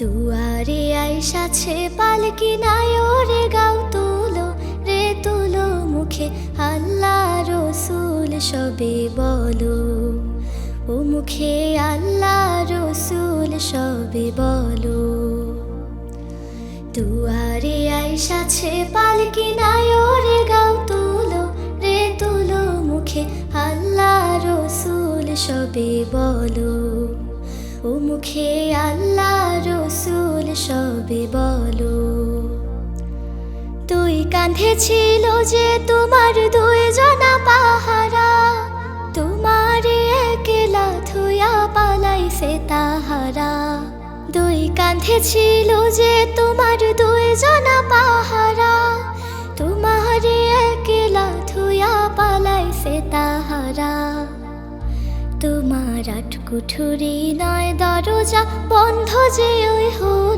দুয়ারে আইসাছে পালকি নাই, ওরে গাও তুলো রে তুলো মুখে। আল্লাহ রসুল সবে বলো, ও মুখে আল্লাহ রসুল সবে বলো। দুয়ারে আইসাছে পালকি নাই, ওরে গাও তুলো রে তুলো মুখে। আল্লাহ রসুল সবে বলো, ও মুখে আল্লাহ তুই কাঁধে ছিল যে তোমার দুই জনা পাহারা, তোমার একলা থুয়া পালাইছে তাহারা। দুই কাঁধে ছিল যে তোমার দুই জনা পাহারা, তোমার একলা থুয়া পালাইছে তাহারা। তোমার আটকুঠুরি নয় দরজা বন্ধ যে ওই হলো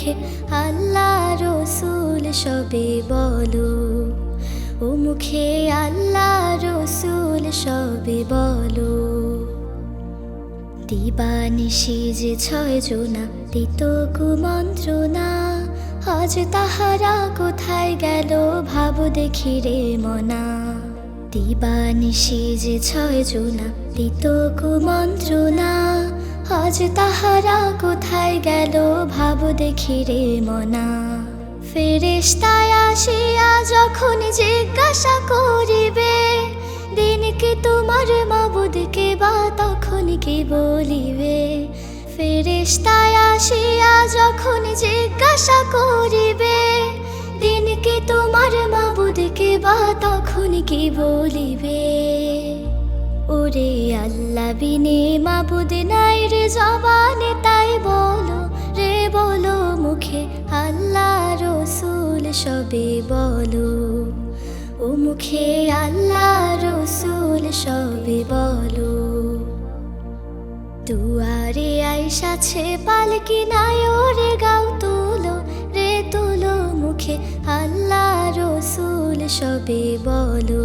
মুখে আল্লাহ রসুল সবে বলো। ও মুখে আল্লাহ রসুল সবে বলো। দিবানিশি যে ছয় জোনা, দিত কুমন্ত্রণা আজ তাহারা কোথায় গেল ভাব দেখি রে মনা। দিবানিশি যে ছয় জোনা, দিত কুমন্ত্রণা আজ তাহারা কোথায় গেল ভাব দেখি রে মনা। ফেরেশতায় আসিয়া যখন জিজ্ঞাসা করিবে, দিন কি তোমার মাবুদকে বা তখন কি বলিবে? ফেরেশতায় আসিয়া যখন জিজ্ঞাসা করিবে, দিন কি তোমার মাবুদকে বা তখন কি বলিবে? ওরে আল্লাহ, বিনে মাবুদ নাই রে জবানে, তাই বলো রে, বলো মুখে আল্লাহ রসুল, সবে বলো। ও মুখে আল্লাহ রসুল, সবে বলো। দুয়ারে আইসাছে পালকি নাই ওরে গাও তুলো রে, তুলো মুখে আল্লাহ রসুল, সবে বলো।